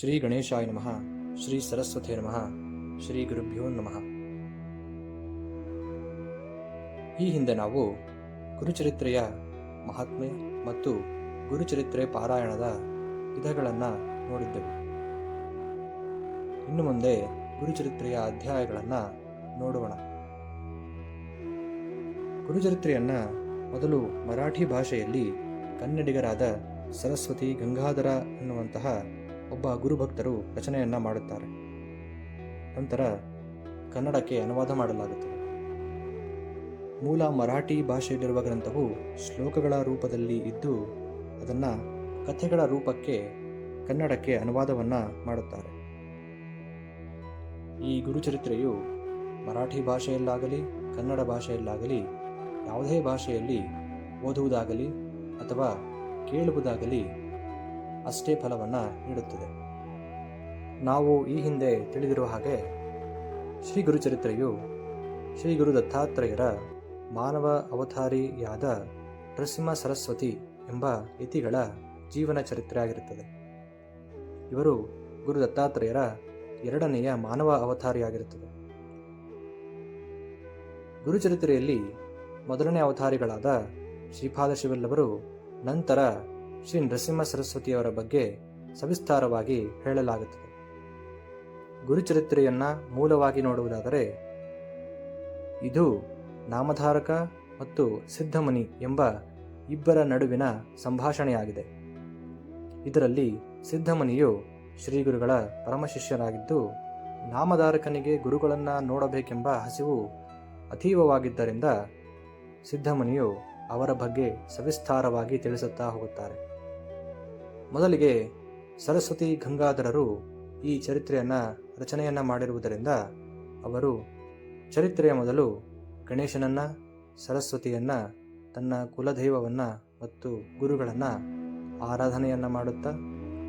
ಶ್ರೀ ಗಣೇಶಾಯ ನಮಃ, ಶ್ರೀ ಸರಸ್ವತಿ ನಮಃ, ಶ್ರೀ ಗುರುಭ್ಯೋ ನಮಃ. ಈ ಹಿಂದೆ ನಾವು ಗುರುಚರಿತ್ರೆಯ ಮಹಾತ್ಮೆ ಮತ್ತು ಗುರುಚರಿತ್ರೆ ಪಾರಾಯಣದ ವಿಧಗಳನ್ನು ನೋಡಿದ್ದೆವು. ಇನ್ನು ಮುಂದೆ ಗುರುಚರಿತ್ರೆಯ ಅಧ್ಯಾಯಗಳನ್ನು ನೋಡೋಣ. ಗುರುಚರಿತ್ರೆಯನ್ನು ಮೊದಲು ಮರಾಠಿ ಭಾಷೆಯಲ್ಲಿ ಕನ್ನಡಿಗರಾದ ಸರಸ್ವತಿ ಗಂಗಾಧರ ಎನ್ನುವಂತಹ ಒಬ್ಬ ಗುರುಭಕ್ತರು ರಚನೆಯನ್ನ ಮಾಡುತ್ತಾರೆ. ನಂತರ ಕನ್ನಡಕ್ಕೆ ಅನುವಾದ ಮಾಡಲಾಗುತ್ತದೆ. ಮೂಲ ಮರಾಠಿ ಭಾಷೆಯಲ್ಲಿರುವ ಗ್ರಂಥವು ಶ್ಲೋಕಗಳ ರೂಪದಲ್ಲಿ ಇದ್ದು, ಅದನ್ನು ಕಥೆಗಳ ರೂಪಕ್ಕೆ ಕನ್ನಡಕ್ಕೆ ಅನುವಾದವನ್ನು ಮಾಡುತ್ತಾರೆ. ಈ ಗುರುಚರಿತ್ರೆಯು ಮರಾಠಿ ಭಾಷೆಯಲ್ಲಾಗಲಿ, ಕನ್ನಡ ಭಾಷೆಯಲ್ಲಾಗಲಿ, ಯಾವುದೇ ಭಾಷೆಯಲ್ಲಿ ಓದುವುದಾಗಲಿ ಅಥವಾ ಕೇಳುವುದಾಗಲಿ ಅಷ್ಟೇ ಫಲವನ್ನು ನೀಡುತ್ತದೆ. ನಾವು ಈ ಹಿಂದೆ ತಿಳಿದಿರುವ ಹಾಗೆ ಶ್ರೀ ಗುರುಚರಿತ್ರೆಯು ಶ್ರೀ ಗುರು ದತ್ತಾತ್ರೇಯರ ಮಾನವ ಅವತಾರಿಯಾದ ನರಸಿಂಹ ಸರಸ್ವತಿ ಎಂಬ ಯತಿಗಳ ಜೀವನ ಚರಿತ್ರೆ ಆಗಿರುತ್ತದೆ. ಇವರು ಗುರು ದತ್ತಾತ್ರೇಯರ ಎರಡನೆಯ ಮಾನವ ಅವತಾರಿಯಾಗಿರುತ್ತದೆ. ಗುರುಚರಿತ್ರೆಯಲ್ಲಿ ಮೊದಲನೇ ಅವತಾರಿಗಳಾದ ಶ್ರೀಪಾದ ಶಿವಲ್ಲವರು ನಂತರ ಶ್ರೀ ನರಸಿಂಹ ಸರಸ್ವತಿಯವರ ಬಗ್ಗೆ ಸವಿಸ್ತಾರವಾಗಿ ಹೇಳಲಾಗುತ್ತದೆ. ಗುರುಚರಿತ್ರೆಯನ್ನ ಮೂಲವಾಗಿ ನೋಡುವುದಾದರೆ, ಇದು ನಾಮಧಾರಕ ಮತ್ತು ಸಿದ್ಧಮುನಿ ಎಂಬ ಇಬ್ಬರ ನಡುವಿನ ಸಂಭಾಷಣೆಯಾಗಿದೆ. ಇದರಲ್ಲಿ ಸಿದ್ಧಮುನಿಯು ಶ್ರೀಗುರುಗಳ ಪರಮಶಿಷ್ಯನಾಗಿದ್ದು, ನಾಮಧಾರಕನಿಗೆ ಗುರುಗಳನ್ನು ನೋಡಬೇಕೆಂಬ ಹಸಿವು ಅತೀವವಾಗಿದ್ದರಿಂದ ಸಿದ್ಧಮುನಿಯು ಅವರ ಬಗ್ಗೆ ಸವಿಸ್ತಾರವಾಗಿ ತಿಳಿಸುತ್ತಾ ಹೋಗುತ್ತಾರೆ. ಮೊದಲಿಗೆ ಸರಸ್ವತಿ ಗಂಗಾಧರರು ಈ ಚರಿತ್ರೆಯನ್ನ ರಚನೆಯನ್ನ ಮಾಡಿರುವುದರಿಂದ ಅವರು ಚರಿತ್ರೆಯ ಮೊದಲು ಗಣೇಶನನ್ನ, ಸರಸ್ವತಿಯನ್ನ, ತನ್ನ ಕುಲದೈವವನ್ನ ಮತ್ತು ಗುರುಗಳನ್ನ ಆರಾಧನೆಯನ್ನ ಮಾಡುತ್ತಾ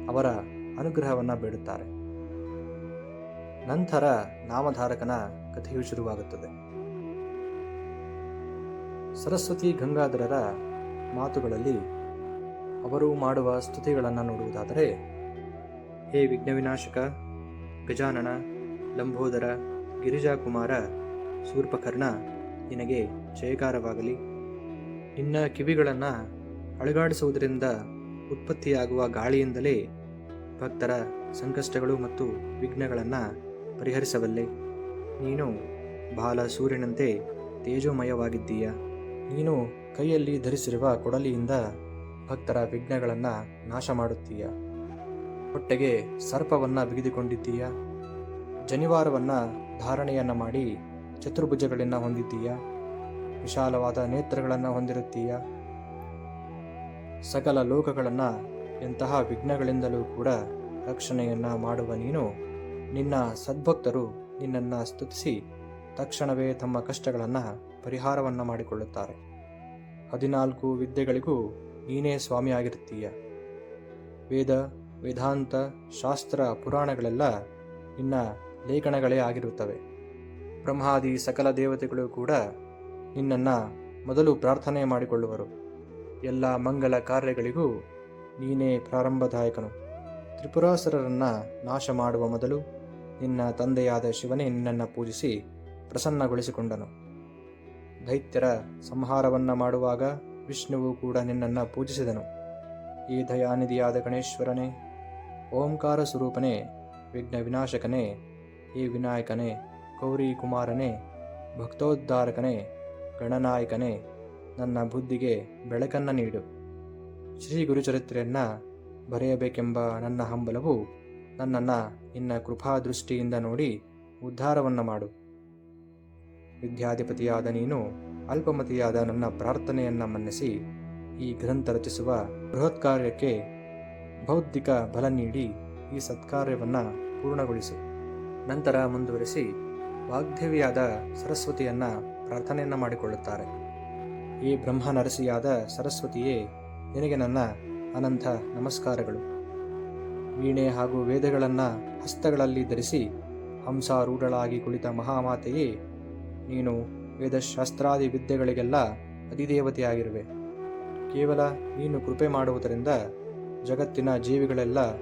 ಅವರ ಅನುಗ್ರಹವನ್ನ ಬೇಡುತ್ತಾರೆ. ನಂತರ ನಾಮಧಾರಕನ ಕಥೆಯು ಶುರುವಾಗುತ್ತದೆ. ಸರಸ್ವತಿ ಗಂಗಾಧರರ ಮಾತುಗಳಲ್ಲಿ ಅವರು ಮಾಡುವ ಸ್ತುತಿಗಳನ್ನು ನೋಡುವುದಾದರೆ, ಹೇ ವಿಘ್ನವಿನಾಶಕ, ಗಜಾನನ, ಲಂಬೋದರ, ಗಿರಿಜಾಕುಮಾರ ಸೂರ್ಪಕರ್ಣ ನಿನಗೆ ಜಯಕಾರವಾಗಲಿ ನಿನ್ನ ಕಿವಿಗಳನ್ನು ಅಳಗಾಡಿಸುವುದರಿಂದ ಉತ್ಪತ್ತಿಯಾಗುವ ಗಾಳಿಯಿಂದಲೇ ಭಕ್ತರ ಸಂಕಷ್ಟಗಳು ಮತ್ತು ವಿಘ್ನಗಳನ್ನು ಪರಿಹರಿಸಬಲ್ಲೆ. ನೀನು ಬಾಲ ಸೂರ್ಯನಂತೆ ತೇಜೋಮಯವಾಗಿದ್ದೀಯ. ನೀನು ಕೈಯಲ್ಲಿ ಧರಿಸಿರುವ ಕೊಡಲಿಯಿಂದ ಭಕ್ತರ ವಿಘ್ನಗಳನ್ನು ನಾಶ ಮಾಡುತ್ತೀಯ? ಹೊಟ್ಟೆಗೆ ಸರ್ಪವನ್ನು ಬಿಗಿದುಕೊಂಡಿದ್ದೀಯ? ಜನಿವಾರವನ್ನ ಧಾರಣೆಯನ್ನ ಮಾಡಿ ಚತುರ್ಭುಜಗಳನ್ನು ಹೊಂದಿದ್ದೀಯ? ವಿಶಾಲವಾದ ನೇತ್ರಗಳನ್ನು ಹೊಂದಿರುತ್ತೀಯ? ಸಕಲ ಲೋಕಗಳನ್ನು ಎಂತಹ ವಿಘ್ನಗಳಿಂದಲೂ ಕೂಡ ರಕ್ಷಣೆಯನ್ನ ಮಾಡುವ ನೀನು, ನಿನ್ನ ಸದ್ಭಕ್ತರು ನಿನ್ನನ್ನು ಸ್ತುತಿಸಿ ತಕ್ಷಣವೇ ತಮ್ಮ ಕಷ್ಟಗಳನ್ನು ಪರಿಹಾರವನ್ನ ಮಾಡಿಕೊಳ್ಳುತ್ತಾರೆ. ಹದಿನಾಲ್ಕು ವಿದ್ಯೆಗಳಿಗೂ ನೀನೇ ಸ್ವಾಮಿಯಾಗಿರ್ತೀಯ ವೇದ, ವೇದಾಂತ, ಶಾಸ್ತ್ರ, ಪುರಾಣಗಳೆಲ್ಲ ನಿನ್ನ ಲೇಖನಗಳೇ ಆಗಿರುತ್ತವೆ. ಬ್ರಹ್ಮಾದಿ ಸಕಲ ದೇವತೆಗಳು ಕೂಡ ನಿನ್ನನ್ನು ಮೊದಲು ಪ್ರಾರ್ಥನೆ ಮಾಡಿಕೊಳ್ಳುವರು. ಎಲ್ಲ ಮಂಗಲ ಕಾರ್ಯಗಳಿಗೂ ನೀನೇ ಪ್ರಾರಂಭದಾಯಕನು. ತ್ರಿಪುರಾಸುರರನ್ನು ನಾಶ ಮಾಡುವ ಮೊದಲು ನಿನ್ನ ತಂದೆಯಾದ ಶಿವನೇ ನಿನ್ನನ್ನು ಪೂಜಿಸಿ ಪ್ರಸನ್ನಗೊಳಿಸಿಕೊಂಡನು. ದೈತ್ಯರ ಸಂಹಾರವನ್ನು ಮಾಡುವಾಗ ವಿಷ್ಣುವು ಕೂಡ ನಿನ್ನನ್ನು ಪೂಜಿಸಿದನು. ಈ ದಯಾನಿಧಿಯಾದ ಗಣೇಶ್ವರನೇ, ಓಂಕಾರ ಸ್ವರೂಪನೇ ವಿಘ್ನ ವಿನಾಶಕನೇ ಈ ವಿನಾಯಕನೇ ಗೌರಿ ಕುಮಾರನೇ ಭಕ್ತೋದ್ಧಾರಕನೇ, ಗಣನಾಯಕನೇ, ನನ್ನ ಬುದ್ಧಿಗೆ ಬೆಳಕನ್ನು ನೀಡು. ಶ್ರೀ ಗುರುಚರಿತ್ರೆಯನ್ನು ಬರೆಯಬೇಕೆಂಬ ನನ್ನ ಹಂಬಲವು ನನ್ನನ್ನು ಕೃಪಾ ದೃಷ್ಟಿಯಿಂದ ನೋಡಿ ಉದ್ಧಾರವನ್ನು ಮಾಡು. ವಿದ್ಯಾಧಿಪತಿಯಾದ ನೀನು ಅಲ್ಪಮತಿಯಾದ ನನ್ನ ಪ್ರಾರ್ಥನೆಯನ್ನು ಮನ್ನಿಸಿ ಈ ಗ್ರಂಥ ರಚಿಸುವ ಬೃಹತ್ ಕಾರ್ಯಕ್ಕೆ ಬೌದ್ಧಿಕ ಬಲ ನೀಡಿ ಈ ಸತ್ಕಾರ್ಯವನ್ನ ಪೂರ್ಣಗೊಳಿಸು. ನಂತರ ಮುಂದುವರಿಸಿ ವಾಗ್ದೇವಿಯಾದ ಸರಸ್ವತಿಯನ್ನ ಪ್ರಾರ್ಥನೆಯನ್ನ ಮಾಡಿಕೊಳ್ಳುತ್ತಾರೆ. ಈ ಬ್ರಹ್ಮ ನರಸಿಯಾದ ಸರಸ್ವತಿಯೇ, ನಿನಗೆ ನನ್ನ ಅನಂತ ನಮಸ್ಕಾರಗಳು. ವೀಣೆ ಹಾಗೂ ವೇದಗಳನ್ನು ಹಸ್ತಗಳಲ್ಲಿ ಧರಿಸಿ ಹಂಸಾರೂಢಳಾಗಿ ಕುಳಿತ ಮಹಾಮಾತೆಯೇ, ನೀನು ವೇದಶಾಸ್ತ್ರಾದಿ ವಿದ್ಯೆಗಳಿಗೆಲ್ಲ ಅಧಿದೇವತೆಯಾಗಿರುವೆ. ಕೇವಲ ನೀನು ಕೃಪೆ ಮಾಡುವುದರಿಂದ ಜಗತ್ತಿನ ಜೀವಿಗಳೆಲ್ಲ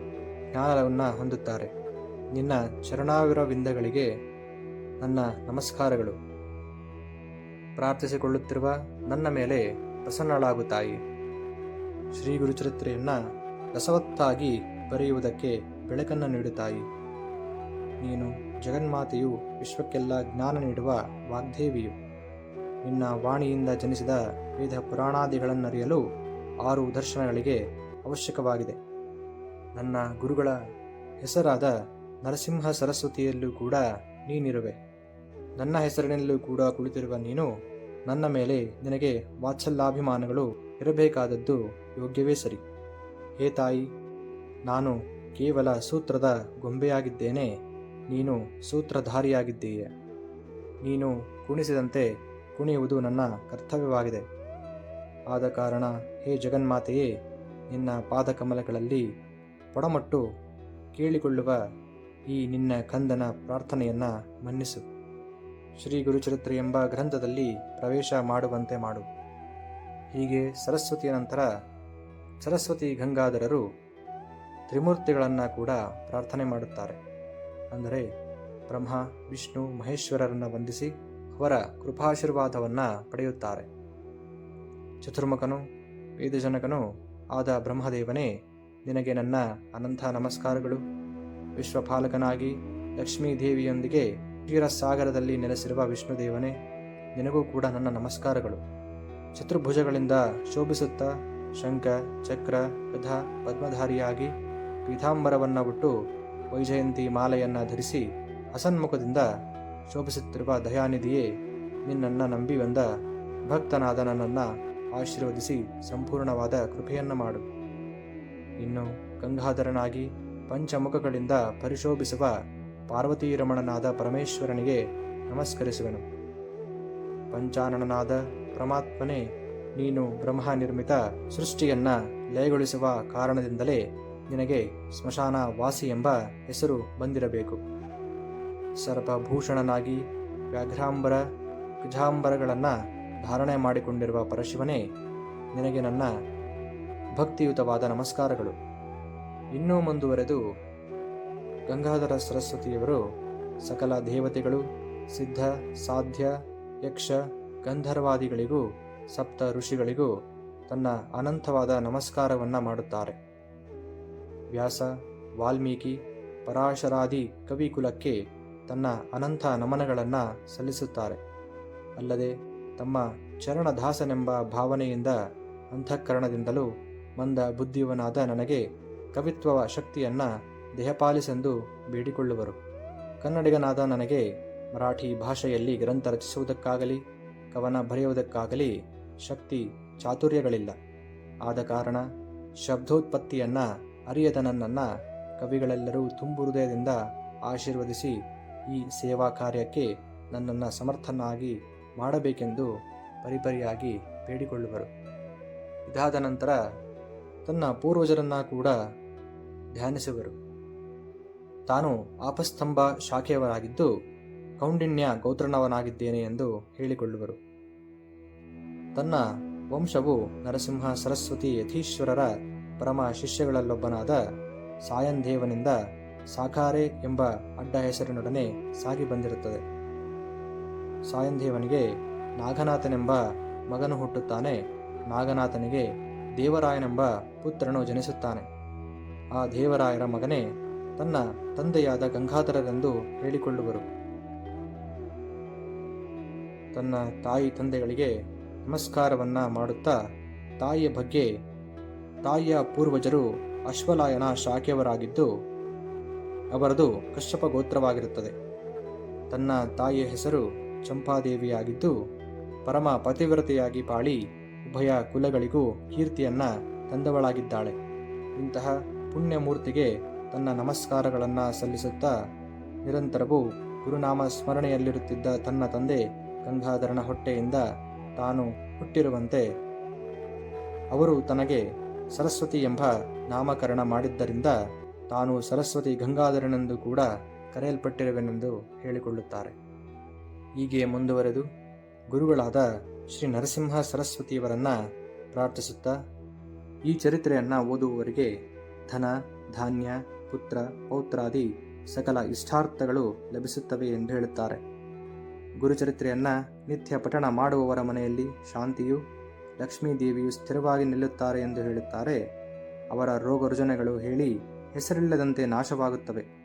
ಜ್ಞಾನವನ್ನು ಹೊಂದುತ್ತಾರೆ. ನಿನ್ನ ಶರಣಾವಿರವಿಂದಗಳಿಗೆ ನನ್ನ ನಮಸ್ಕಾರಗಳು. ಪ್ರಾರ್ಥಿಸಿಕೊಳ್ಳುತ್ತಿರುವ ನನ್ನ ಮೇಲೆ ಪ್ರಸನ್ನಳಾಗುತ್ತಾಯಿ ಶ್ರೀ ಗುರುಚರಿತ್ರೆಯನ್ನು ರಸವತ್ತಾಗಿ ಬರೆಯುವುದಕ್ಕೆ ಬೆಳಕನ್ನು ನೀಡುತ್ತಾಯಿ ತಾಯಿ. ನೀನು ಜಗನ್ಮಾತೆಯು ವಿಶ್ವಕ್ಕೆಲ್ಲ ಜ್ಞಾನ ನೀಡುವ ವಾಗ್ದೇವಿಯು. ನಿನ್ನ ವಾಣಿಯಿಂದ ಜನಿಸಿದ ವಿವಿಧ ಪುರಾಣಾದಿಗಳನ್ನರಿಯಲು ಆರು ದರ್ಶನಗಳಿಗೆ ಅವಶ್ಯಕವಾಗಿದೆ. ನನ್ನ ಗುರುಗಳ ಹೆಸರಾದ ನರಸಿಂಹ ಸರಸ್ವತಿಯಲ್ಲೂ ಕೂಡ ನೀನಿರುವೆ. ನನ್ನ ಹೆಸರಿನಲ್ಲೂ ಕೂಡ ಕುಳಿತಿರುವ ನೀನು ನನ್ನ ಮೇಲೆ ನಿನಗೆ ವಾತ್ಸಲ್ಯಾಭಿಮಾನಗಳು ಇರಬೇಕಾದದ್ದು ಯೋಗ್ಯವೇ ಸರಿ. ಹೇ ತಾಯಿ, ನಾನು ಕೇವಲ ಸೂತ್ರದ ಗೊಂಬೆಯಾಗಿದ್ದೇನೆ, ನೀನು ಸೂತ್ರಧಾರಿಯಾಗಿದ್ದೀಯ. ನೀನು ಕುಣಿಸಿದಂತೆ ಕುಣಿಯುವುದು ನನ್ನ ಕರ್ತವ್ಯವಾಗಿದೆ. ಆದ ಕಾರಣ ಹೇ ಜಗನ್ಮಾತೆಯೇ, ನಿನ್ನ ಪಾದಕಮಲಗಳಲ್ಲಿ ಪೊಡಮಟ್ಟು ಕೇಳಿಕೊಳ್ಳುವ ಈ ನಿನ್ನ ಕಂದನ ಪ್ರಾರ್ಥನೆಯನ್ನು ಮನ್ನಿಸು. ಶ್ರೀ ಗುರುಚರಿತ್ರೆ ಎಂಬ ಗ್ರಂಥದಲ್ಲಿ ಪ್ರವೇಶ ಮಾಡುವಂತೆ ಮಾಡು. ಹೀಗೆ ಸರಸ್ವತಿಯ ನಂತರ ಸರಸ್ವತಿ ಗಂಗಾಧರರು ತ್ರಿಮೂರ್ತಿಗಳನ್ನು ಕೂಡ ಪ್ರಾರ್ಥನೆ ಮಾಡುತ್ತಾರೆ. ಅಂದರೆ ಬ್ರಹ್ಮ, ವಿಷ್ಣು, ಮಹೇಶ್ವರರನ್ನು ವಂದಿಸಿ ಅವರ ಕೃಪಾಶೀರ್ವಾದವನ್ನು ಪಡೆಯುತ್ತಾರೆ. ಚತುರ್ಮುಖನು, ವೇದಜನಕನು ಆದ ಬ್ರಹ್ಮದೇವನೇ, ನಿನಗೆ ನನ್ನ ಅನಂತ ನಮಸ್ಕಾರಗಳು. ವಿಶ್ವಪಾಲಕನಾಗಿ ಲಕ್ಷ್ಮೀದೇವಿಯೊಂದಿಗೆ ಕ್ಷೀರಸಾಗರದಲ್ಲಿ ನೆಲೆಸಿರುವ ವಿಷ್ಣುದೇವನೇ, ನಿನಗೂ ಕೂಡ ನನ್ನ ನಮಸ್ಕಾರಗಳು. ಚತುರ್ಭುಜಗಳಿಂದ ಶೋಭಿಸುತ್ತಾ ಶಂಖ, ಚಕ್ರ, ಗಧ, ಪದ್ಮಧಾರಿಯಾಗಿ ಪೀತಾಂಬರವನ್ನು ಬಿಟ್ಟು ವೈಜಯಂತಿ ಮಾಲೆಯನ್ನು ಧರಿಸಿ ಹಸನ್ಮುಖದಿಂದ ಶೋಭಿಸುತ್ತಿರುವ ದಯಾನಿಧಿಯೇ, ನಿನ್ನನ್ನು ನಂಬಿ ಬಂದ ಭಕ್ತನಾದ ನನ್ನನ್ನು ಆಶೀರ್ವದಿಸಿ ಸಂಪೂರ್ಣವಾದ ಕೃಪೆಯನ್ನು ಮಾಡು. ಇನ್ನು ಗಂಗಾಧರನಾಗಿ ಪಂಚಮುಖಗಳಿಂದ ಪರಿಶೋಭಿಸುವ ಪಾರ್ವತೀರಮಣನಾದ ಪರಮೇಶ್ವರನಿಗೆ ನಮಸ್ಕರಿಸುವೆನು. ಪಂಚಾನನನಾದ ಪರಮಾತ್ಮನೇ, ನೀನು ಬ್ರಹ್ಮ ನಿರ್ಮಿತ ಸೃಷ್ಟಿಯನ್ನ ಲಯಗೊಳಿಸುವ ಕಾರಣದಿಂದಲೇ ನಿನಗೆ ಸ್ಮಶಾನ ವಾಸಿ ಎಂಬ ಹೆಸರು ಬಂದಿರಬೇಕು. ಸರ್ಪಭೂಷಣನಾಗಿ ವ್ಯಾಘ್ರಾಂಬರ, ಕುಜಾಂಬರಗಳನ್ನು ಧಾರಣೆ ಮಾಡಿಕೊಂಡಿರುವ ಪರಶಿವನೇ, ನಿನಗೆ ನನ್ನ ಭಕ್ತಿಯುತವಾದ ನಮಸ್ಕಾರಗಳು. ಇನ್ನೂ ಮುಂದುವರೆದು ಗಂಗಾಧರ ಸರಸ್ವತಿಯವರು ಸಕಲ ದೇವತೆಗಳು, ಸಿದ್ಧ, ಸಾಧ್ಯ, ಯಕ್ಷ, ಗಂಧರ್ವಾದಿಗಳಿಗೂ, ಸಪ್ತ ಋಷಿಗಳಿಗೂ ತನ್ನ ಅನಂತವಾದ ನಮಸ್ಕಾರವನ್ನು ಮಾಡುತ್ತಾರೆ. ವ್ಯಾಸ, ವಾಲ್ಮೀಕಿ, ಪರಾಶರಾದಿ ಕವಿಕುಲಕ್ಕೆ ತನ್ನ ಅನಂತ ನಮನಗಳನ್ನು ಸಲ್ಲಿಸುತ್ತಾರೆ. ಅಲ್ಲದೆ ತಮ್ಮ ಚರಣದಾಸನೆಂಬ ಭಾವನೆಯಿಂದ ಅಂತಃಕರಣದಿಂದಲೂ ಮಂದ ಬುದ್ಧಿಯವನಾದ ನನಗೆ ಕವಿತ್ವ ಶಕ್ತಿಯನ್ನು ದೇಹಪಾಲಿಸೆಂದು ಬೇಡಿಕೊಳ್ಳುವರು. ಕನ್ನಡಿಗನಾದ ನನಗೆ ಮರಾಠಿ ಭಾಷೆಯಲ್ಲಿ ಗ್ರಂಥ ರಚಿಸುವುದಕ್ಕಾಗಲಿ, ಕವನ ಬರೆಯುವುದಕ್ಕಾಗಲಿ ಶಕ್ತಿ ಚಾತುರ್ಯಗಳಿಲ್ಲ. ಆದ ಕಾರಣ ಶಬ್ದೋತ್ಪತ್ತಿಯನ್ನ ಅರಿಯದ ನನ್ನನ್ನು ಕವಿಗಳೆಲ್ಲರೂ ತುಂಬು ಹೃದಯದಿಂದ ಆಶೀರ್ವದಿಸಿ ಈ ಸೇವಾ ಕಾರ್ಯಕ್ಕೆ ನನ್ನನ್ನು ಸಮರ್ಥನಾಗಿ ಮಾಡಬೇಕೆಂದು ಪರಿಪರಿಯಾಗಿ ಬೇಡಿಕೊಳ್ಳುವರು. ಇದಾದ ನಂತರ ತನ್ನ ಪೂರ್ವಜರನ್ನ ಕೂಡ ಧ್ಯಾನಿಸುವರು. ತಾನು ಆಪಸ್ತಂಭ ಶಾಖೆಯವರಾಗಿದ್ದು ಕೌಂಡಿನ್ಯ ಗೋತ್ರನವನಾಗಿದ್ದೇನೆ ಎಂದು ಹೇಳಿಕೊಳ್ಳುವರು. ತನ್ನ ವಂಶವು ನರಸಿಂಹ ಸರಸ್ವತಿ ಯಥೀಶ್ವರರ ಪರಮ ಶಿಷ್ಯಗಳಲ್ಲೊಬ್ಬನಾದ ಸಾಯಂದೇವನಿಂದ ಸಾಕಾರೆ ಎಂಬ ಅಡ್ಡ ಹೆಸರಿನೊಡನೆ ಸಾಗಿ ಬಂದಿರುತ್ತದೆ. ಸಾಯಂದೇವನಿಗೆ ನಾಗನಾಥನೆಂಬ ಮಗನು ಹುಟ್ಟುತ್ತಾನೆ. ನಾಗನಾಥನಿಗೆ ದೇವರಾಯನೆಂಬ ಪುತ್ರನು ಜನಿಸುತ್ತಾನೆ. ಆ ದೇವರಾಯರ ಮಗನೇ ತನ್ನ ತಂದೆಯಾದ ಗಂಗಾಧರರೆಂದು ಹೇಳಿಕೊಳ್ಳುವರು. ತನ್ನ ತಾಯಿ ತಂದೆಗಳಿಗೆ ನಮಸ್ಕಾರವನ್ನ ಮಾಡುತ್ತಾ ತಾಯಿಯ ಬಗ್ಗೆ ತಾಯಿಯ ಪೂರ್ವಜರು ಅಶ್ವಲಾಯನ ಶಾಖೆಯವರಾಗಿದ್ದು ಅವರದು ಕಶ್ಯಪ ಗೋತ್ರವಾಗಿರುತ್ತದೆ. ತನ್ನ ತಾಯಿಯ ಹೆಸರು ಚಂಪಾದೇವಿಯಾಗಿದ್ದು, ಪರಮ ಪತಿವ್ರತೆಯಾಗಿ ಪಾಳಿ ಉಭಯ ಕುಲಗಳಿಗೂ ಕೀರ್ತಿಯನ್ನ ತಂದವಳಾಗಿದ್ದಾಳೆ. ಇಂತಹ ಪುಣ್ಯಮೂರ್ತಿಗೆ ತನ್ನ ನಮಸ್ಕಾರಗಳನ್ನು ಸಲ್ಲಿಸುತ್ತಾ ನಿರಂತರವೂ ಗುರುನಾಮ ಸ್ಮರಣೆಯಲ್ಲಿರುತ್ತಿದ್ದ ತನ್ನ ತಂದೆ ಗಂಗಾಧರನ ಹೊಟ್ಟೆಯಿಂದ ತಾನು ಹುಟ್ಟಿರುವಂತೆ ಅವರು ತನಗೆ ಸರಸ್ವತಿ ಎಂಬ ನಾಮಕರಣ ಮಾಡಿದ್ದರಿಂದ ತಾನು ಸರಸ್ವತಿ ಗಂಗಾಧರನೆಂದು ಕೂಡ ಕರೆಯಲ್ಪಟ್ಟಿರುವೆನೆಂದು ಹೇಳಿಕೊಳ್ಳುತ್ತಾರೆ. ಹೀಗೆ ಮುಂದುವರೆದು ಗುರುಗಳಾದ ಶ್ರೀ ನರಸಿಂಹ ಸರಸ್ವತಿಯವರನ್ನು ಪ್ರಾರ್ಥಿಸುತ್ತಾ ಈ ಚರಿತ್ರೆಯನ್ನು ಓದುವವರಿಗೆ ಧನ, ಧಾನ್ಯ, ಪುತ್ರ, ಪೌತ್ರಾದಿ ಸಕಲ ಇಷ್ಟಾರ್ಥಗಳು ಲಭಿಸುತ್ತವೆ ಎಂದು ಹೇಳುತ್ತಾರೆ. ಗುರುಚರಿತ್ರೆಯನ್ನು ನಿತ್ಯ ಪಠಣ ಮಾಡುವವರ ಮನೆಯಲ್ಲಿ ಶಾಂತಿಯು ಲಕ್ಷ್ಮೀ ದೇವಿಯು ಸ್ಥಿರವಾಗಿ ನಿಲ್ಲುತ್ತಾರೆ ಎಂದು ಹೇಳುತ್ತಾರೆ. ಅವರ ರೋಗ ರುಜನೆಗಳು ಹೇಳಿ ಹೆಸರಿಲ್ಲದಂತೆ ನಾಶವಾಗುತ್ತವೆ.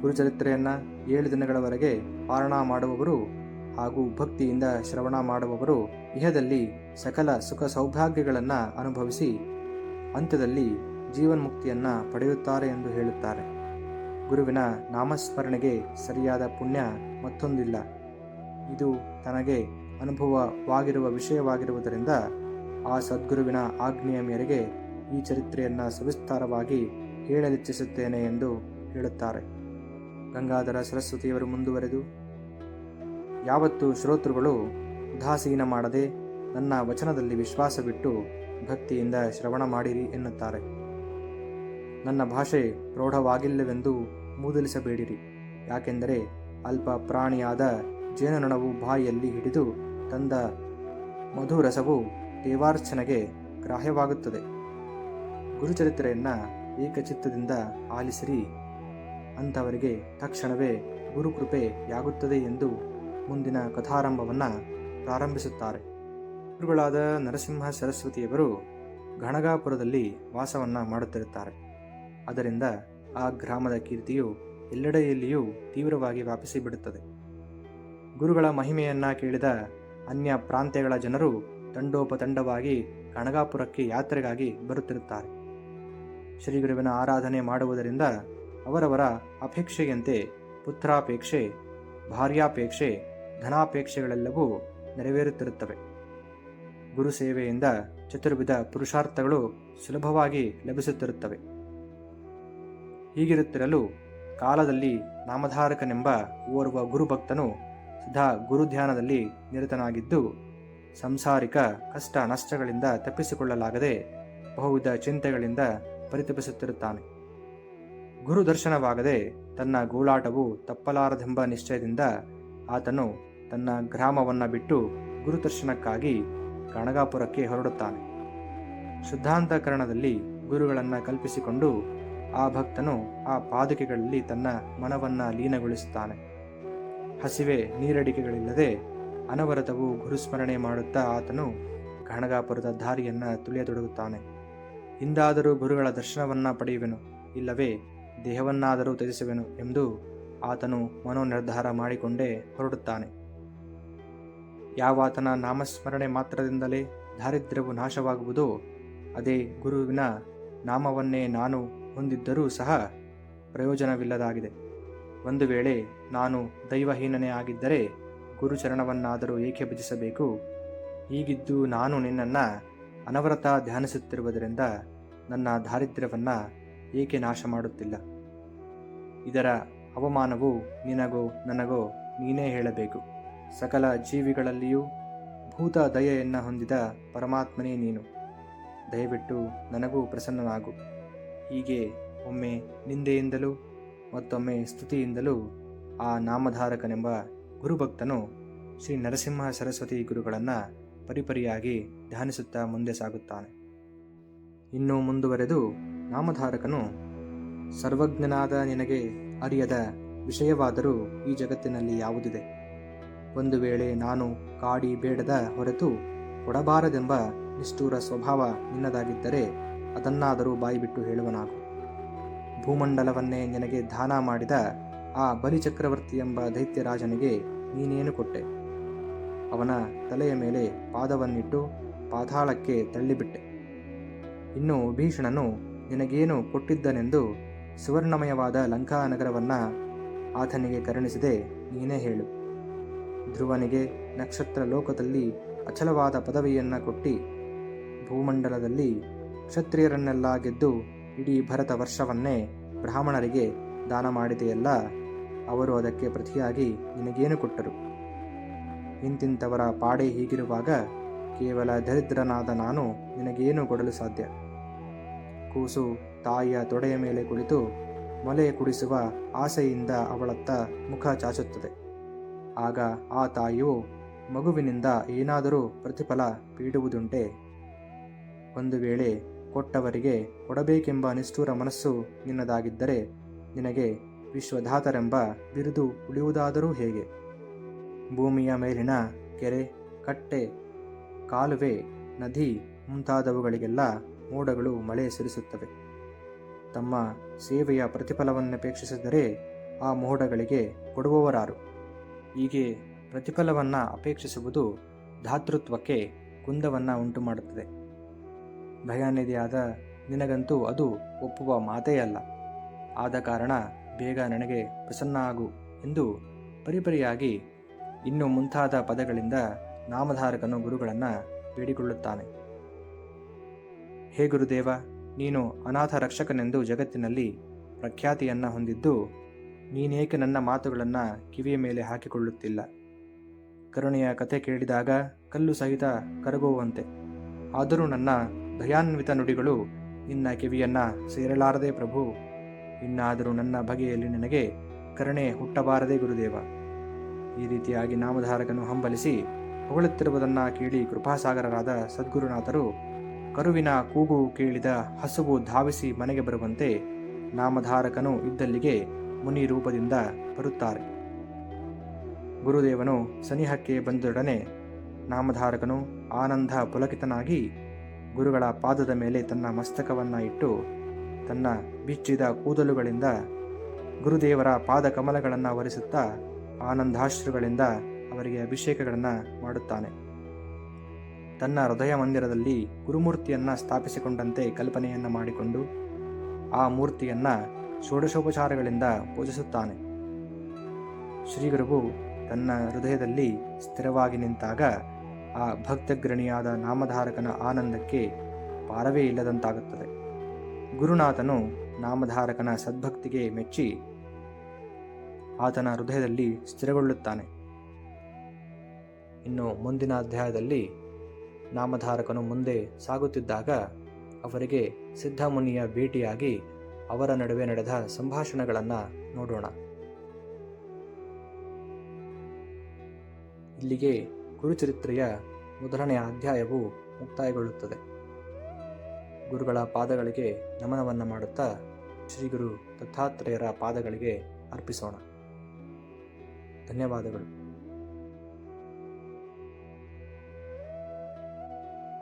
ಗುರುಚರಿತ್ರೆಯನ್ನು ಏಳು ದಿನಗಳವರೆಗೆ ಪಾರಣ ಮಾಡುವವರು ಹಾಗೂ ಭಕ್ತಿಯಿಂದ ಶ್ರವಣ ಮಾಡುವವರು ಇಹದಲ್ಲಿ ಸಕಲ ಸುಖ ಸೌಭಾಗ್ಯಗಳನ್ನು ಅನುಭವಿಸಿ ಅಂತ್ಯದಲ್ಲಿ ಜೀವನ್ಮುಕ್ತಿಯನ್ನು ಪಡೆಯುತ್ತಾರೆ ಎಂದು ಹೇಳುತ್ತಾರೆ. ಗುರುವಿನ ನಾಮಸ್ಮರಣೆಗೆ ಸರಿಯಾದ ಪುಣ್ಯ ಮತ್ತೊಂದಿಲ್ಲ. ಇದು ತನಗೆ ಅನುಭವವಾಗಿರುವ ವಿಷಯವಾಗಿರುವುದರಿಂದ ಆ ಸದ್ಗುರುವಿನ ಆಜ್ಞೆಯ ಮೇರೆಗೆ ಈ ಚರಿತ್ರೆಯನ್ನು ಸವಿಸ್ತಾರವಾಗಿ ಹೇಳಲಿಚ್ಛಿಸುತ್ತೇನೆ ಎಂದು ಹೇಳುತ್ತಾರೆ. ಗಂಗಾಧರ ಸರಸ್ವತಿಯವರು ಮುಂದುವರೆದು, ಯಾವತ್ತು ಶ್ರೋತೃಗಳು ಉದಾಸೀನ ಮಾಡದೆ ನನ್ನ ವಚನದಲ್ಲಿ ವಿಶ್ವಾಸ ಬಿಟ್ಟು ಭಕ್ತಿಯಿಂದ ಶ್ರವಣ ಮಾಡಿರಿ ಎನ್ನುತ್ತಾರೆ. ನನ್ನ ಭಾಷೆ ಪ್ರೌಢವಾಗಿಲ್ಲವೆಂದು ಮೂದಲಿಸಬೇಡಿರಿ. ಯಾಕೆಂದರೆ ಅಲ್ಪ ಪ್ರಾಣಿಯಾದ ಜೇನುನೊಣವು ಬಾಯಿಯಲ್ಲಿ ಹಿಡಿದು ತಂದ ಮಧುರಸವು ದೇವಾರ್ಚನೆಗೆ ಗ್ರಾಹ್ಯವಾಗುತ್ತದೆ. ಗುರುಚರಿತ್ರೆಯನ್ನ ಏಕಚಿತ್ತದಿಂದ ಆಲಿಸಿರಿ. ಅಂಥವರಿಗೆ ತಕ್ಷಣವೇ ಗುರುಕೃಪೆಯಾಗುತ್ತದೆ ಎಂದು ಮುಂದಿನ ಕಥಾರಂಭವನ್ನು ಪ್ರಾರಂಭಿಸುತ್ತಾರೆ. ಗುರುಗಳಾದ ನರಸಿಂಹ ಸರಸ್ವತಿಯವರು ಗಣಗಾಪುರದಲ್ಲಿ ವಾಸವನ್ನ ಮಾಡುತ್ತಿರುತ್ತಾರೆ. ಅದರಿಂದ ಆ ಗ್ರಾಮದ ಕೀರ್ತಿಯು ಎಲ್ಲೆಡೆಯಲ್ಲಿಯೂ ತೀವ್ರವಾಗಿ ವ್ಯಾಪಿಸಿ ಬಿಡುತ್ತದೆ. ಗುರುಗಳ ಮಹಿಮೆಯನ್ನು ಕೇಳಿದ ಅನ್ಯ ಪ್ರಾಂತ್ಯಗಳ ಜನರು ತಂಡೋಪತಂಡವಾಗಿ ಗಣಗಾಪುರಕ್ಕೆ ಯಾತ್ರೆಗಾಗಿ ಬರುತ್ತಿರುತ್ತಾರೆ. ಶ್ರೀಗುರುವಿನ ಆರಾಧನೆ ಮಾಡುವುದರಿಂದ ಅವರವರ ಅಪೇಕ್ಷೆಯಂತೆ ಪುತ್ರಾಪೇಕ್ಷೆ, ಭಾರ್ಯಾಪೇಕ್ಷೆ, ಧನಾಪೇಕ್ಷೆಗಳೆಲ್ಲವೂ ನೆರವೇರುತ್ತಿರುತ್ತವೆ. ಗುರು ಸೇವೆಯಿಂದ ಚತುರ್ವಿಧ ಪುರುಷಾರ್ಥಗಳು ಸುಲಭವಾಗಿ ಲಭಿಸುತ್ತಿರುತ್ತವೆ. ಹೀಗಿರುತ್ತಿರಲು ಕಾಲದಲ್ಲಿ ನಾಮಧಾರಕನೆಂಬ ಓರ್ವ ಗುರುಭಕ್ತನು ಸದಾ ಗುರುಧ್ಯಾನದಲ್ಲಿ ನಿರತನಾಗಿದ್ದು, ಸಂಸಾರಿಕ ಕಷ್ಟ ನಷ್ಟಗಳಿಂದ ತಪ್ಪಿಸಿಕೊಳ್ಳಲಾಗದೆ ಬಹುವಿಧ ಚಿಂತೆಗಳಿಂದ ಪರಿತಪಿಸುತ್ತಿರುತ್ತಾನೆ. ಗುರು ದರ್ಶನವಾಗದೆ ತನ್ನ ಗೋಳಾಟವು ತಪ್ಪಲಾರದೆಂಬ ನಿಶ್ಚಯದಿಂದ ಆತನು ತನ್ನ ಗ್ರಾಮವನ್ನು ಬಿಟ್ಟು ಗುರುದರ್ಶನಕ್ಕಾಗಿ ಗಣಗಾಪುರಕ್ಕೆ ಹೊರಡುತ್ತಾನೆ. ಶುದ್ಧಾಂತಕರಣದಲ್ಲಿ ಗುರುಗಳನ್ನು ಕಲ್ಪಿಸಿಕೊಂಡು ಆ ಭಕ್ತನು ಆ ಪಾದುಕೆಗಳಲ್ಲಿ ತನ್ನ ಮನವನ್ನು ಲೀನಗೊಳಿಸುತ್ತಾನೆ. ಹಸಿವೆ ನೀರಡಿಕೆಗಳಿಲ್ಲದೆ ಅನವರತವು ಗುರುಸ್ಮರಣೆ ಮಾಡುತ್ತಾ ಆತನು ಗಣಗಾಪುರದ ದಾರಿಯನ್ನು ತುಳಿಯತೊಡಗುತ್ತಾನೆ. ಹಿಂದಾದರೂ ಗುರುಗಳ ದರ್ಶನವನ್ನ ಪಡೆಯುವೆನು, ಇಲ್ಲವೇ ದೇಹವನ್ನಾದರೂ ತ್ಯಜಿಸುವೆನು ಎಂದು ಆತನು ಮನೋನಿರ್ಧಾರ ಮಾಡಿಕೊಂಡೇ ಹೊರಡುತ್ತಾನೆ. ಯಾವಾತನ ನಾಮಸ್ಮರಣೆ ಮಾತ್ರದಿಂದಲೇ ದಾರಿದ್ರ್ಯವು ನಾಶವಾಗುವುದೋ, ಅದೇ ಗುರುವಿನ ನಾಮವನ್ನೇ ನಾನು ಹೊಂದಿದ್ದರೂ ಸಹ ಪ್ರಯೋಜನವಿಲ್ಲದಾಗಿದೆ. ಒಂದು ವೇಳೆ ನಾನು ದೈವಹೀನನೇ ಆಗಿದ್ದರೆ ಗುರುಚರಣವನ್ನಾದರೂ ಏಕೆ ಭಜಿಸಬೇಕು? ಹೀಗಿದ್ದು ನಾನು ನಿನ್ನನ್ನು ಅನವರತ ಧ್ಯಾನಿಸುತ್ತಿರುವುದರಿಂದ ನನ್ನ ದಾರಿದ್ರ್ಯವನ್ನು ಏಕೆ ನಾಶ ಮಾಡುತ್ತಿಲ್ಲ? ಇದರ ಅವಮಾನವು ನಿನಗೋ ನನಗೋ ನೀನೇ ಹೇಳಬೇಕು. ಸಕಲ ಜೀವಿಗಳಲ್ಲಿಯೂ ಭೂತ ದಯೆಯನ್ನು ಹೊಂದಿದ ಪರಮಾತ್ಮನೇ ನೀನು. ದಯವಿಟ್ಟು ನನಗೂ ಪ್ರಸನ್ನನಾಗು. ಹೀಗೆ ಒಮ್ಮೆ ನಿಂದೆಯಿಂದಲೂ ಮತ್ತೊಮ್ಮೆ ಸ್ತುತಿಯಿಂದಲೂ ಆ ನಾಮಧಾರಕನೆಂಬ ಗುರುಭಕ್ತನು ಶ್ರೀ ನರಸಿಂಹ ಸರಸ್ವತಿ ಗುರುಗಳನ್ನು ಪರಿಪರಿಯಾಗಿ ಧ್ಯಾನಿಸುತ್ತಾ ಮುಂದೆ ಸಾಗುತ್ತಾನೆ. ಇನ್ನು ಮುಂದುವರೆದು ನಾಮಧಾರಕನು, ಸರ್ವಜ್ಞನಾದ ನಿನಗೆ ಅರಿಯದ ವಿಷಯವಾದರೂ ಈ ಜಗತ್ತಿನಲ್ಲಿ ಯಾವುದಿದೆ? ಒಂದು ವೇಳೆ ನಾನು ಕಾಡಿ ಬೇಡದ ಹೊರತು ಕೊಡಬಾರದೆಂಬ ನಿಷ್ಠೂರ ಸ್ವಭಾವ ನಿನ್ನದಾಗಿದ್ದರೆ ಅದನ್ನಾದರೂ ಬಾಯಿಬಿಟ್ಟು ಹೇಳುವನಾಗು. ಭೂಮಂಡಲವನ್ನೇ ನಿನಗೆ ದಾನ ಮಾಡಿದ ಆ ಬಲಿಚಕ್ರವರ್ತಿ ಎಂಬ ದೈತ್ಯರಾಜನಿಗೆ ನೀನೇನು ಕೊಟ್ಟೆ? ಅವನ ತಲೆಯ ಮೇಲೆ ಪಾದವನ್ನಿಟ್ಟು ಪಾತಾಳಕ್ಕೆ ತಳ್ಳಿಬಿಟ್ಟೆ. ಇನ್ನು ಭೀಷಣನು ನಿನಗೇನು ಕೊಟ್ಟಿದ್ದನೆಂದು ಸುವರ್ಣಮಯವಾದ ಲಂಕಾ ನಗರವನ್ನು ಆತನಿಗೆ ಕರುಣಿಸಿದೆ ನೀನೇ ಹೇಳು. ಧ್ರುವನಿಗೆ ನಕ್ಷತ್ರ ಲೋಕದಲ್ಲಿ ಅಚಲವಾದ ಪದವಿಯನ್ನು ಕೊಟ್ಟಿ ಭೂಮಂಡಲದಲ್ಲಿ ಕ್ಷತ್ರಿಯರನ್ನೆಲ್ಲ ಗೆದ್ದು ಇಡೀ ಭರತ ವರ್ಷವನ್ನೇ ಬ್ರಾಹ್ಮಣರಿಗೆ ದಾನ ಮಾಡಿದೆಯಲ್ಲ, ಅವರು ಅದಕ್ಕೆ ಪ್ರತಿಯಾಗಿ ನಿನಗೇನು ಕೊಟ್ಟರು? ಇಂತಿಂಥವರ ಪಾಡೆ ಹೀಗಿರುವಾಗ ಕೇವಲ ದರಿದ್ರನಾದ ನಾನು ನಿನಗೇನು ಕೊಡಲು ಸಾಧ್ಯ? ಕೂಸು ತಾಯಿಯ ತೊಡೆಯ ಮೇಲೆ ಕುಳಿತು ಮೊಲೆ ಕುಡಿಸುವ ಆಸೆಯಿಂದ ಅವಳತ್ತ ಮುಖ ಚಾಚುತ್ತದೆ. ಆಗ ಆ ತಾಯಿಯು ಮಗುವಿನಿಂದ ಏನಾದರೂ ಪ್ರತಿಫಲ ಪೀಡುವುದುಂಟೆ? ಒಂದು ವೇಳೆ ಕೊಟ್ಟವರಿಗೆ ಕೊಡಬೇಕೆಂಬ ನಿಷ್ಠೂರ ಮನಸ್ಸು ನಿನ್ನದಾಗಿದ್ದರೆ ನಿನಗೆ ವಿಶ್ವಧಾತರೆಂಬ ಬಿರುದು ಉಳಿಯುವುದಾದರೂ ಹೇಗೆ? ಭೂಮಿಯ ಮೇಲಿನ ಕೆರೆ, ಕಟ್ಟೆ, ಕಾಲುವೆ, ನದಿ ಮುಂತಾದವುಗಳಿಗೆಲ್ಲ ಮೋಡಗಳು ಮಳೆ ಸುರಿಸುತ್ತವೆ. ತಮ್ಮ ಸೇವೆಯ ಪ್ರತಿಫಲವನ್ನಪೇಕ್ಷಿಸಿದರೆ ಆ ಮೋಡಗಳಿಗೆ ಕೊಡುವವರಾರು. ಹೀಗೆ ಪ್ರತಿಫಲವನ್ನು ಅಪೇಕ್ಷಿಸುವುದು ಧಾತೃತ್ವಕ್ಕೆ ಕುಂದವನ್ನು ಉಂಟು ಮಾಡುತ್ತದೆ ಭಯಾನಿಧಿಯಾದ ನಿನಗಂತೂ ಅದು ಒಪ್ಪುವ ಮಾತೇ ಅಲ್ಲ. ಆದ ಕಾರಣ ಬೇಗ ನನಗೆ ಪ್ರಸನ್ನ ಆಗು ಎಂದು ಪರಿಪರಿಯಾಗಿ ಇನ್ನು ಮುಂತಾದ ಪದಗಳಿಂದ ನಾಮಧಾರಕನು ಗುರುಗಳನ್ನು ಬೇಡಿಕೊಳ್ಳುತ್ತಾನೆ. ಹೇ ಗುರುದೇವ, ನೀನು ಅನಾಥ ರಕ್ಷಕನೆಂದು ಜಗತ್ತಿನಲ್ಲಿ ಪ್ರಖ್ಯಾತಿಯನ್ನು ಹೊಂದಿದ್ದು ನೀನೇಕೆ ನನ್ನ ಮಾತುಗಳನ್ನು ಕಿವಿಯ ಮೇಲೆ ಹಾಕಿಕೊಳ್ಳುತ್ತಿಲ್ಲ? ಕರುಣೆಯ ಕತೆ ಕೇಳಿದಾಗ ಕಲ್ಲು ಸಹಿತ ಕರಗುವಂತೆ. ಆದರೂ ನನ್ನ ದಯಾನ್ವಿತ ನುಡಿಗಳು ನಿನ್ನ ಕಿವಿಯನ್ನ ಸೇರಲಾರದೆ ಪ್ರಭು. ಇನ್ನಾದರೂ ನನ್ನ ಬಗೆಯಲ್ಲಿ ನಿನಗೆ ಕರುಣೆ ಹುಟ್ಟಬಾರದೆ ಗುರುದೇವ. ಈ ರೀತಿಯಾಗಿ ನಾಮಧಾರಕನು ಹಂಬಲಿಸಿ ಹೊಗಳುತ್ತಿರುವುದನ್ನು ಕೇಳಿ ಕೃಪಾಸಾಗರರಾದ ಸದ್ಗುರುನಾಥರು ಕರುವಿನ ಕೂಗು ಕೇಳಿದ ಹಸುವು ಧಾವಿಸಿ ಮನೆಗೆ ಬರುವಂತೆ ನಾಮಧಾರಕನು ಇದ್ದಲ್ಲಿಗೆ ಮುನಿ ರೂಪದಿಂದ ಬರುತ್ತಾರೆ. ಗುರುದೇವನು ಸನಿಹಕ್ಕೆ ಬಂದೊಡನೆ ನಾಮಧಾರಕನು ಆನಂದ ಪುಲಕಿತನಾಗಿ ಗುರುಗಳ ಪಾದದ ಮೇಲೆ ತನ್ನ ಮಸ್ತಕವನ್ನ ಇಟ್ಟು ತನ್ನ ಬಿಚ್ಚಿದ ಕೂದಲುಗಳಿಂದ ಗುರುದೇವರ ಪಾದ ಕಮಲಗಳನ್ನು ಒರೆಸುತ್ತಾ ಆನಂದಾಶ್ರುಗಳಿಂದ ಅವರಿಗೆ ಅಭಿಷೇಕಗಳನ್ನು ಮಾಡುತ್ತಾನೆ. ತನ್ನ ಹೃದಯ ಮಂದಿರದಲ್ಲಿ ಗುರುಮೂರ್ತಿಯನ್ನು ಸ್ಥಾಪಿಸಿಕೊಂಡಂತೆ ಕಲ್ಪನೆಯನ್ನು ಮಾಡಿಕೊಂಡು ಆ ಮೂರ್ತಿಯನ್ನು ಷೋಡಶೋಪಚಾರಗಳಿಂದ ಪೂಜಿಸುತ್ತಾನೆ. ಶ್ರೀಗುರುವು ತನ್ನ ಹೃದಯದಲ್ಲಿ ಸ್ಥಿರವಾಗಿ ನಿಂತಾಗ ಆ ಭಕ್ತಗ್ರಣಿಯಾದ ನಾಮಧಾರಕನ ಆನಂದಕ್ಕೆ ಪಾರವೇ ಇಲ್ಲದಂತಾಗುತ್ತದೆ. ಗುರುನಾಥನು ನಾಮಧಾರಕನ ಸದ್ಭಕ್ತಿಗೆ ಮೆಚ್ಚಿ ಆತನ ಹೃದಯದಲ್ಲಿ ಸ್ಥಿರಗೊಳ್ಳುತ್ತಾನೆ. ಇನ್ನು ಮುಂದಿನ ಅಧ್ಯಾಯದಲ್ಲಿ ನಾಮಧಾರಕನು ಮುಂದೆ ಸಾಗುತ್ತಿದ್ದಾಗ ಅವರಿಗೆ ಸಿದ್ಧಮುನಿಯ ಭೇಟಿಯಾಗಿ ಅವರ ನಡುವೆ ನಡೆದ ಸಂಭಾಷಣೆಗಳನ್ನು ನೋಡೋಣ. ಇಲ್ಲಿಗೆ ಗುರುಚರಿತ್ರೆಯ ಮೊದಲನೆಯ ಅಧ್ಯಾಯವು ಮುಕ್ತಾಯಗೊಳ್ಳುತ್ತದೆ. ಗುರುಗಳ ಪಾದಗಳಿಗೆ ನಮನವನ್ನು ಮಾಡುತ್ತಾ ಶ್ರೀ ಗುರು ದತ್ತಾತ್ರೇಯರ ಪಾದಗಳಿಗೆ ಅರ್ಪಿಸೋಣ. ಧನ್ಯವಾದಗಳು.